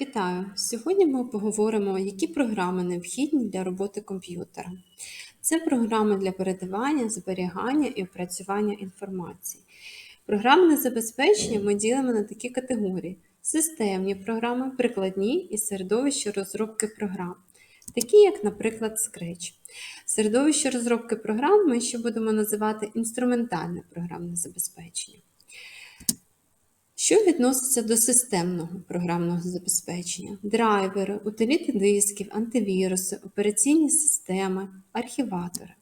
Вітаю! Сьогодні ми поговоримо, які програми необхідні для роботи комп'ютера. Це програми для передавання, зберігання і опрацювання інформації. Програмне забезпечення ми ділимо на такі категорії: системні програми, прикладні і середовище розробки програм, такі як, наприклад, Scratch. Середовище розробки програм ми ще будемо називати інструментальне програмне забезпечення. Що відноситься до системного програмного забезпечення? Драйвери, утиліти дисків, антивіруси, операційні системи, архіватори.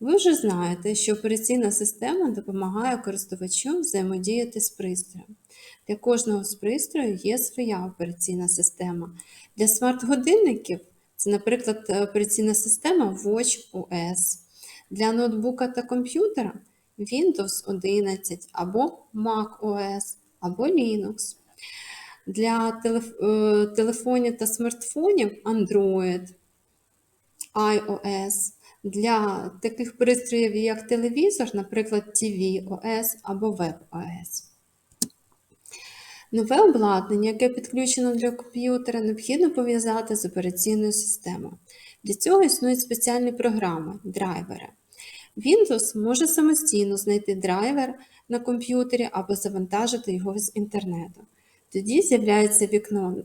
Ви вже знаєте, що операційна система допомагає користувачу взаємодіяти з пристроєм. Для кожного з пристрою є своя операційна система. Для смарт-годинників це, наприклад, операційна система Watch OS. Для ноутбука та комп'ютера Windows 11 або Mac OS або Linux. Для е, телефонів та смартфонів Android, iOS. Для таких пристроїв, як телевізор, наприклад, TV OS або WebOS. Нове обладнання, яке підключено для комп'ютера, необхідно пов'язати з операційною системою. Для цього існують спеціальні програми, драйвери. Windows може самостійно знайти драйвер на комп'ютері або завантажити його з інтернету. Тоді з'являється вікно,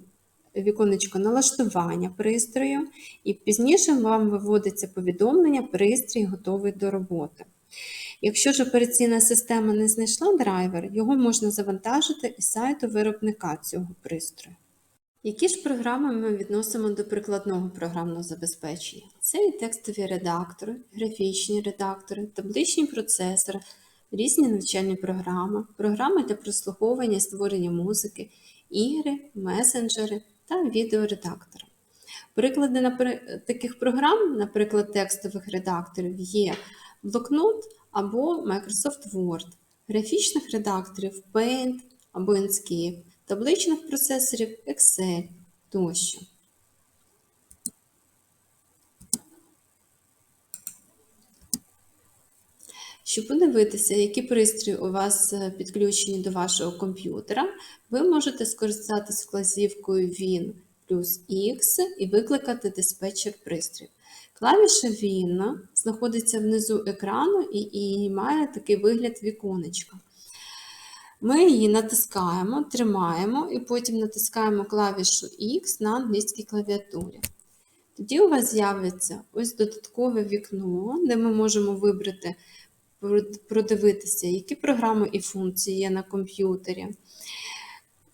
віконечко налаштування пристрою, і пізніше вам виводиться повідомлення, пристрій готовий до роботи. Якщо ж операційна система не знайшла драйвер, його можна завантажити із сайту виробника цього пристрою. Які ж програми ми відносимо до прикладного програмного забезпечення? Це і текстові редактори, графічні редактори, табличні процесори, різні навчальні програми, програми для прослуховування і створення музики, ігри, месенджери та відеоредактори. Приклади таких програм, наприклад, текстових редакторів, є Blocknote або Microsoft Word, графічних редакторів Paint або Inkscape, табличних процесорів Excel тощо. Щоб подивитися, які пристрої у вас е, підключені до вашого комп'ютера, ви можете скористатися вказівкою Win плюс X і викликати диспетчер пристроїв. Клавіша Win знаходиться внизу екрану і, і має такий вигляд віконечка. Ми її натискаємо, тримаємо і потім натискаємо клавішу X на англійській клавіатурі. Тоді у вас з'явиться ось додаткове вікно, де ми можемо вибрати, продивитися, які програми і функції є на комп'ютері,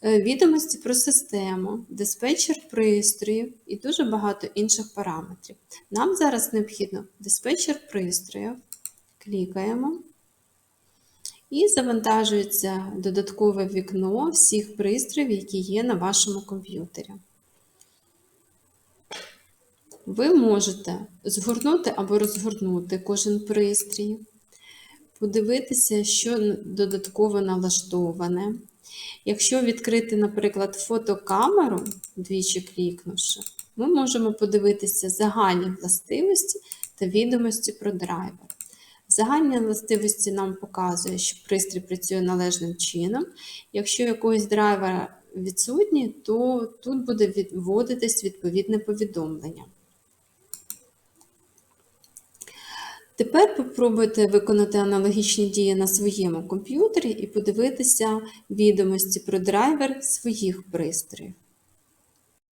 е, відомості про систему, диспетчер пристроїв і дуже багато інших параметрів. Нам зараз необхідно диспетчер пристроїв, клікаємо. І завантажується додаткове вікно всіх пристроїв, які є на вашому комп'ютері. Ви можете згорнути або розгорнути кожен пристрій, подивитися, що додатково налаштоване. Якщо відкрити, наприклад, фотокамеру, двічі клікнувши, ми можемо подивитися загальні властивості та відомості про драйвер. Загальні властивості нам показує, що пристрій працює належним чином. Якщо якогось драйвера відсутній, то тут буде вводитись відповідне повідомлення. Тепер попробуйте виконати аналогічні дії на своєму комп'ютері і подивитися відомості про драйвер своїх пристроїв.